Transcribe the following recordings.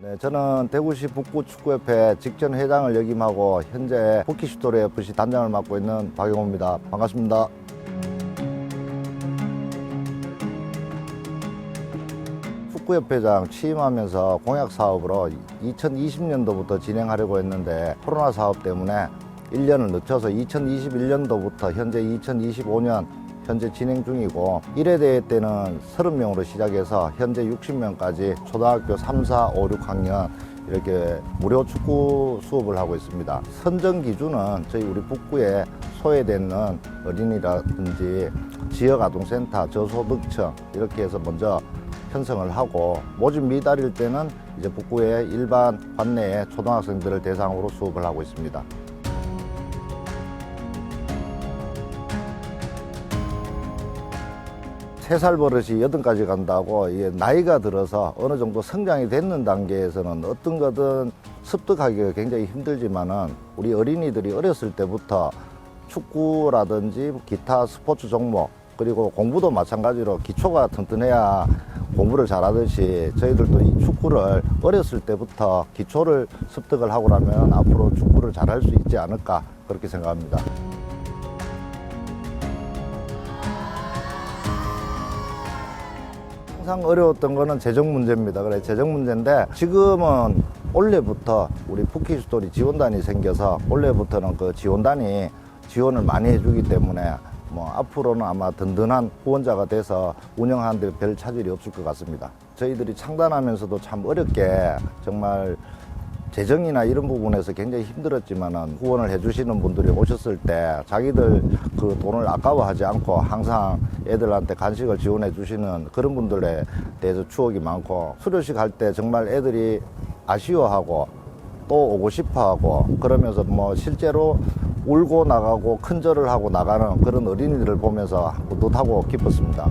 네, 저는 대구시 북구축구협회 직전 회장을 역임하고 현재 복귀슈토리 FC 단장을 맡고 있는 박영호입니다. 반갑습니다. 축구협회장 취임하면서 공약 사업으로 2020년도부터 진행하려고 했는데 코로나 사업 때문에 1년을 늦춰서 2021년도부터 현재 2025년 현재 진행 중이고 1회 대회 때는 30명으로 시작해서 현재 60명까지 초등학교 3, 4, 5, 6학년 이렇게 무료 축구 수업을 하고 있습니다. 선정 기준은 저희 우리 북구에 소외되는 어린이라든지 지역 아동센터, 저소득층 이렇게 해서 먼저 편성을 하고 모집 미달일 때는 이제 북구의 일반 관내의 초등학생들을 대상으로 수업을 하고 있습니다. 세살 버릇이 여든까지 간다고 이게 나이가 들어서 어느 정도 성장이 됐는 단계에서는 어떤 거든 습득하기가 굉장히 힘들지만은 우리 어린이들이 어렸을 때부터 축구라든지 기타 스포츠 종목 그리고 공부도 마찬가지로 기초가 튼튼해야 공부를 잘하듯이 저희들도 이 축구를 어렸을 때부터 기초를 습득을 하고 나면 앞으로 축구를 잘할 수 있지 않을까 그렇게 생각합니다. 항상 어려웠던 거는 재정 문제입니다. 그래 재정 문제인데 지금은 올해부터 우리 푸키스토리 지원단이 생겨서 올해부터는 그 지원단이 지원을 많이 해주기 때문에 뭐 앞으로는 아마 든든한 후원자가 돼서 운영하는데 별 차질이 없을 것 같습니다. 저희들이 창단하면서도 참 어렵게 정말 재정이나 이런 부분에서 굉장히 힘들었지만은 후원을 해주시는 분들이 오셨을 때 자기들 그 돈을 아까워하지 않고 항상 애들한테 간식을 지원해 주시는 그런 분들에 대해서 추억이 많고 수료식 할 때 정말 애들이 아쉬워하고 또 오고 싶어 하고 그러면서 뭐 실제로 울고 나가고 큰절을 하고 나가는 그런 어린이들을 보면서 뿌듯하고 기뻤습니다.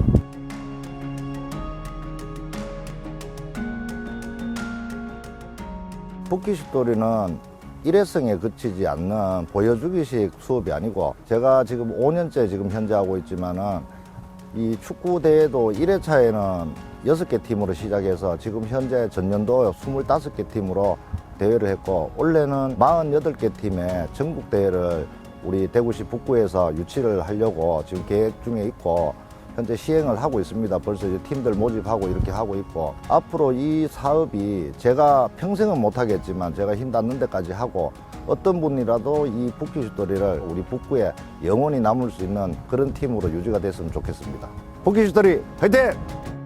복귀식돌이는 일회성에 그치지 않는 보여주기식 수업이 아니고 제가 지금 5년째 지금 현재 하고 있지만은 이 축구 대회도 1회차에는 6개 팀으로 시작해서 지금 현재 전년도 25개 팀으로 대회를 했고 올해는 48개 팀의 전국 대회를 우리 대구시 북구에서 유치를 하려고 지금 계획 중에 있고 현재 시행을 하고 있습니다. 벌써 이제 팀들 모집하고 이렇게 하고 있고 앞으로 이 사업이 제가 평생은 못 하겠지만 제가 힘 닿는 데까지 하고 어떤 분이라도 이 북큐 슈터리를 우리 북구에 영원히 남을 수 있는 그런 팀으로 유지가 됐으면 좋겠습니다. 북큐 슈터리 화이팅!